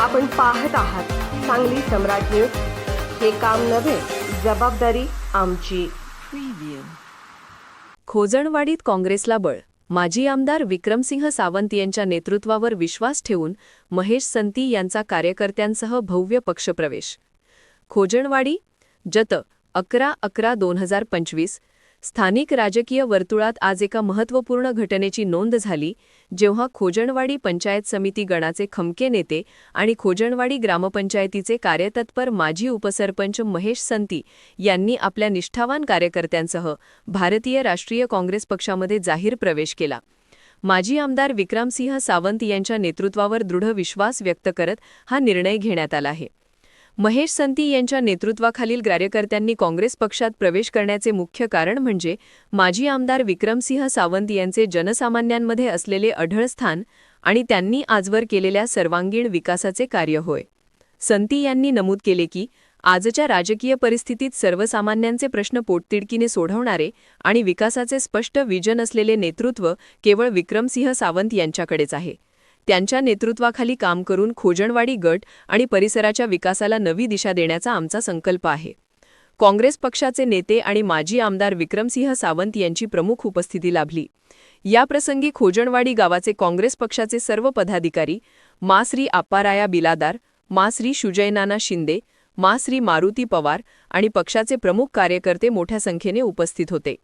आपण पाहत आहात सांगली सम्राट न्यूज. हे काम नव्हे जबाबदारी आमची. खोजणवाडीत काँग्रेसला बळ. माजी आमदार विक्रमसिंह सावंत यांच्या नेतृत्वावर विश्वास ठेवून महेश संती यांचा कार्यकर्त्यांसह भव्य पक्षप्रवेश. खोजणवाडी जत अकरा अकरा दोन हजार पंचवीस स्थानिक राजकीय वर्तुळात आज एका महत्त्वपूर्ण घटनेची नोंद झाली जेव्हा खोजणवाडी पंचायत समिती गणाचे खमके नेते आणि खोजणवाडी ग्रामपंचायतीचे कार्यतत्पर माजी उपसरपंच महेश संती यांनी आपल्या निष्ठावान कार्यकर्त्यांसह भारतीय राष्ट्रीय काँग्रेस पक्षामध्ये जाहीर प्रवेश केला. माजी आमदार विक्रमसिंह सावंत यांच्या नेतृत्वावर दृढ विश्वास व्यक्त करत हा निर्णय घेण्यात आला आहे. महेश संती यांच्या नेतृत्वाखालील कार्यकर्त्यांनी काँग्रेस पक्षात प्रवेश करण्याचे मुख्य कारण म्हणजे माजी आमदार विक्रमसिंह सावंत यांचे जनसामान्यांमध्ये असलेले अढळ स्थान आणि त्यांनी आजवर केलेल्या सर्वांगीण विकासाचे कार्य होय. संती यांनी नमूद केले की आजच्या राजकीय परिस्थितीत सर्वसामान्यांचे प्रश्न पोटतिडकीने सोडवणारे आणि विकासाचे स्पष्ट विजन असलेले नेतृत्व केवळ विक्रमसिंह सावंत यांच्याकडेच आहे. त्यांच्या नेतृत्वाखाली काम करून खोजणवाडी गट आणि परिसराच्या विकासाला नवी दिशा देण्याचा आमचा संकल्प आहे. काँग्रेस पक्षाचे नेते आणि माजी आमदार विक्रमसिंह सावंत यांची प्रमुख उपस्थिती लाभली. याप्रसंगी खोजणवाडी गावाचे काँग्रेस पक्षाचे सर्व पदाधिकारी मा श्री आप्पाराया बिलादार मा श्री शुजयनाना शिंदे मा श्री मारुती पवार आणि पक्षाचे प्रमुख कार्यकर्ते मोठ्या संख्येने उपस्थित होते.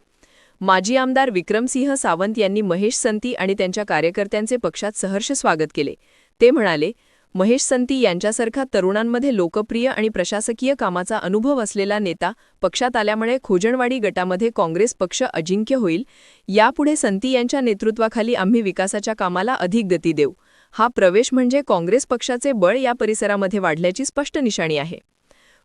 माजी आमदार विक्रमसिंह सावंत यांनी महेश संती आणि त्यांच्या कार्यकर्त्यांचे पक्षात सहर्ष स्वागत केले. ते म्हणाले महेश संती यांच्यासारखा तरुणांमध्ये लोकप्रिय आणि प्रशासकीय कामाचा अनुभव असलेला नेता पक्षात आल्यामुळे खोजणवाडी गटामध्ये काँग्रेस पक्ष अजिंक्य होईल. यापुढे संती यांच्या नेतृत्वाखाली आम्ही विकासाच्या कामाला अधिक गती देऊ. हा प्रवेश म्हणजे काँग्रेस पक्षाचे बळ या परिसरामध्ये वाढल्याची स्पष्ट निशाणी आहे.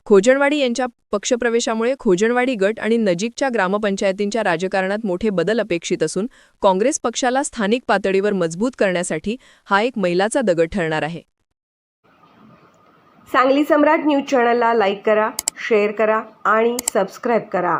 खोजणवाडी यांच्या पक्षप्रवेशामुळे खोजणवाडी गट आणि नजीकच्या ग्रामपंचायतींच्या राजकारणात मोठे बदल अपेक्षित असून काँग्रेस पक्षाला स्थानिक पातळीवर मजबूत करण्यासाठी हा एक मैलाचा दगड ठरणार आहे. सांगली सम्राट न्यूज चॅनलला लाईक करा शेअर करा आणि सबस्क्राईब करा.